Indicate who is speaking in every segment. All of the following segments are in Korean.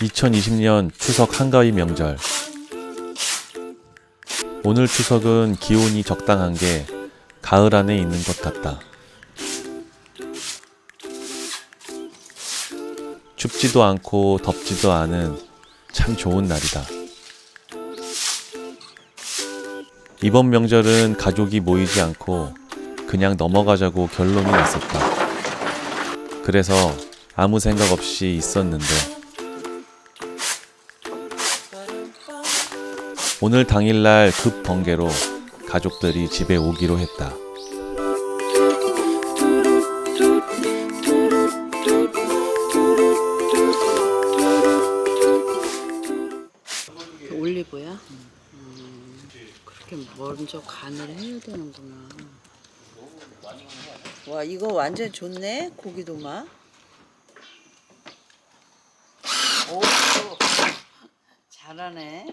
Speaker 1: (2020년) 추석 한가위 명절 오늘 추석은 기온이 적당한 게 가을 안에 있는 것 같다. 춥지도 않고 덥지도 않은 참 좋은 날이다. 이번 명절은 가족이 모이지 않고 그냥 넘어가자고 결론이 났었다. 그래서 아무 생각 없이 있었는데 오늘 당일날 급 번개로 가족들이 집에 오기로 했다.
Speaker 2: 그 올리브야? 음, 그렇게 먼저 간을 해야 되는구나. 와 이거 완전 좋네 고기도마. 오 잘하네.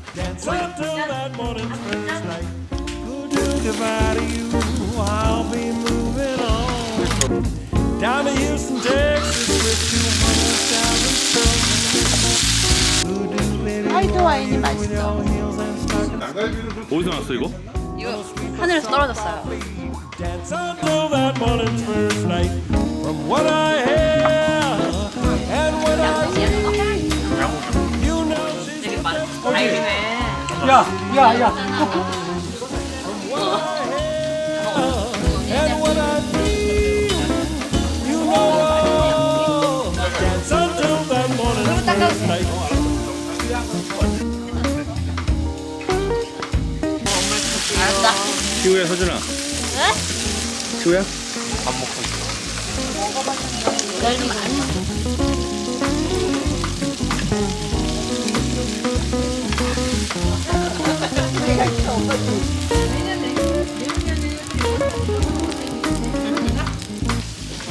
Speaker 3: Dance until that morning's first light. Voodoo divide you, I'll be moving on. Down to Houston, Texas with 200,000 strong. Voodoo baby,
Speaker 4: 화이트 와인이 맛있어.
Speaker 3: your heels and stockings
Speaker 5: 어디서 났어 이거?
Speaker 4: 이거 하늘에서 떨어졌어요.
Speaker 3: Dance until that morning's first light. From what I hear and what I see, you know she's you know. Dance until that morning's first light.
Speaker 5: 시우야 서준아 네? 시우야? 밥 먹고 있어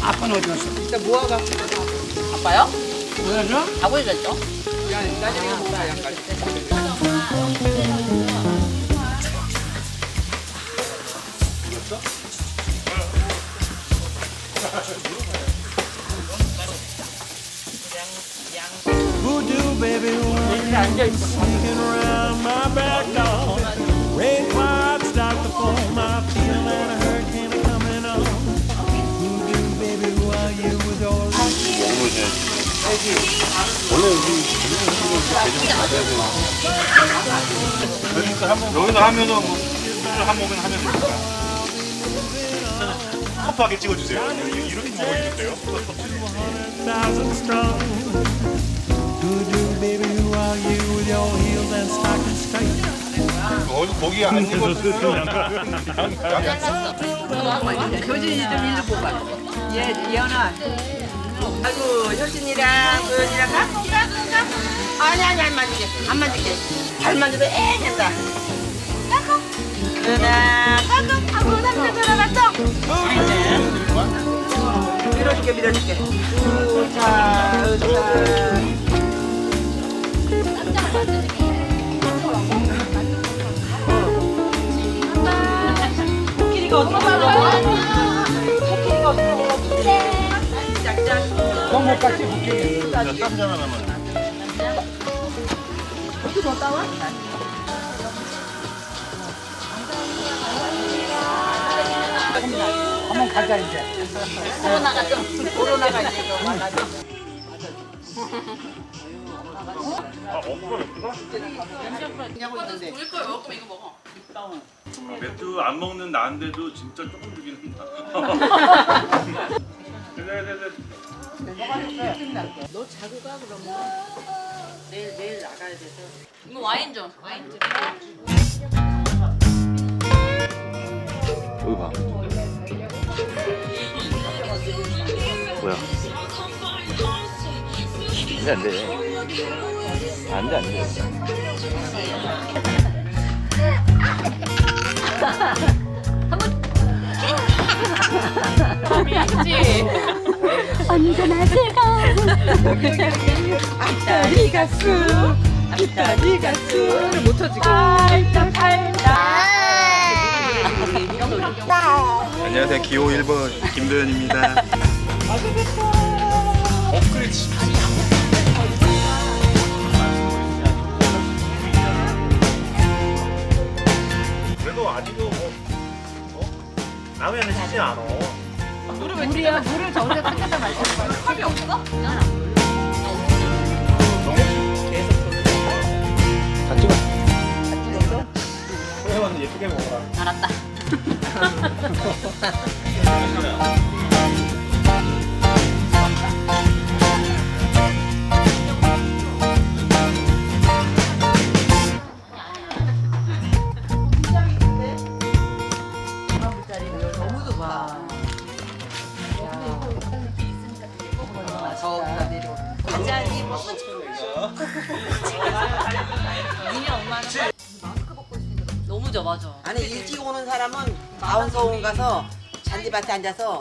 Speaker 4: 아빠는 어디 갔어? 진짜 뭐하고 아빠요? 뭐하죠? 가고 있었죠.
Speaker 3: Back door. Rain clouds baby, who are you with your
Speaker 5: 여기서 하면은 뭐 술을 한 모금 하면 되니까
Speaker 6: 터프하게 찍어주세요. 이렇게 보고 있는데요.
Speaker 3: Thousand strong. Voodoo baby, who are you with your heels and stockings straight?
Speaker 6: 거기 안
Speaker 4: 효진이 좀 일로 뽑아. 얘, 예언아. 아이고, 효진이랑 도연이랑 가? 가? 가? 아니, 아니, 안 만질게. 안 만질게. 잘 만져도 애 된다. 까꿍. 누나, 까꿍. 하고 남자 들어갔어. 밀어줄게, 밀어줄게. 으차, 으차.
Speaker 2: 들어가? 코끼리가 어떻게 들어가?
Speaker 4: 짝짝. 코로나가 이제 좀많 아져.
Speaker 5: 맥주 안 먹는 나인데도 진짜 조금 주긴 한다. 그래 그래 그래.
Speaker 4: 내일, 내일 나가야 돼서.
Speaker 7: 이거 와인 좀. 와인 좀.
Speaker 1: 여기 봐. 뭐야? 안돼 안돼. 안돼 안돼.
Speaker 7: 언제나 즐거운.
Speaker 4: 다리가 쑥, 다리가 쑥. 못 터지고.
Speaker 6: 안녕하세요. 기호 1번 김도현입니다. 그래도 아직은 뭐 어? 남해는 지지 않아.
Speaker 7: 물이야 물을 저기다 탁해서 마시는 거야. 컵이 없어?
Speaker 1: 다 찍어.
Speaker 6: 소혜만 예쁘게 먹어라.
Speaker 7: 알았다. 너무 져 맞아.
Speaker 4: 아니 일찍 오는 사람은 마운서원 가서 잔디밭에 앉아서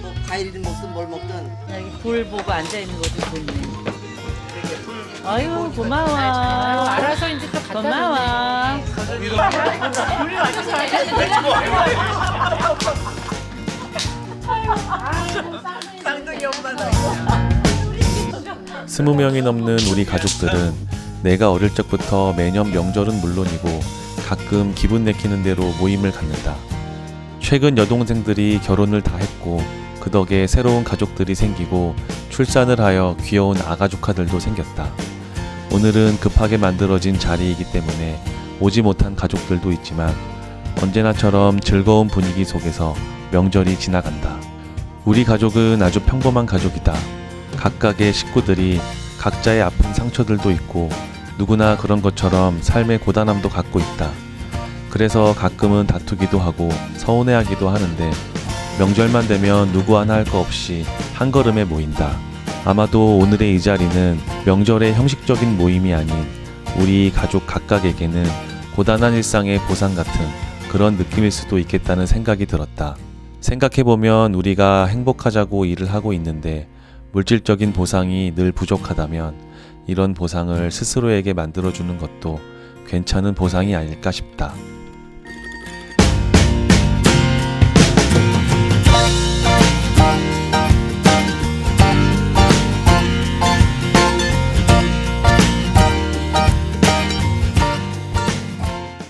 Speaker 4: 뭐 과일을 먹든 뭘 먹든
Speaker 2: 여기 불 보고 앉아 있는 것도 좋네. 아유 고마워.
Speaker 4: 알아서 이제 또 갖다
Speaker 2: 고마워.
Speaker 4: 쌍둥이 엄마다.
Speaker 1: 스무 명이 넘는 우리 가족들은 내가 어릴 적부터 매년 명절은 물론이고 가끔 기분 내키는 대로 모임을 갖는다. 최근 여동생들이 결혼을 다 했고 그 덕에 새로운 가족들이 생기고 출산을 하여 귀여운 아가 조카들도 생겼다. 오늘은 급하게 만들어진 자리이기 때문에 오지 못한 가족들도 있지만 언제나처럼 즐거운 분위기 속에서 명절이 지나간다. 우리 가족은 아주 평범한 가족이다. 각각의 식구들이 각자의 아픈 상처들도 있고 누구나 그런 것처럼 삶의 고단함도 갖고 있다. 그래서 가끔은 다투기도 하고 서운해하기도 하는데 명절만 되면 누구 하나 할 거 없이 한 걸음에 모인다. 아마도 오늘의 이 자리는 명절의 형식적인 모임이 아닌 우리 가족 각각에게는 고단한 일상의 보상 같은 그런 느낌일 수도 있겠다는 생각이 들었다. 생각해보면 우리가 행복하자고 일을 하고 있는데 물질적인 보상이 늘 부족하다면 이런 보상을 스스로에게 만들어주는 것도 괜찮은 보상이 아닐까 싶다.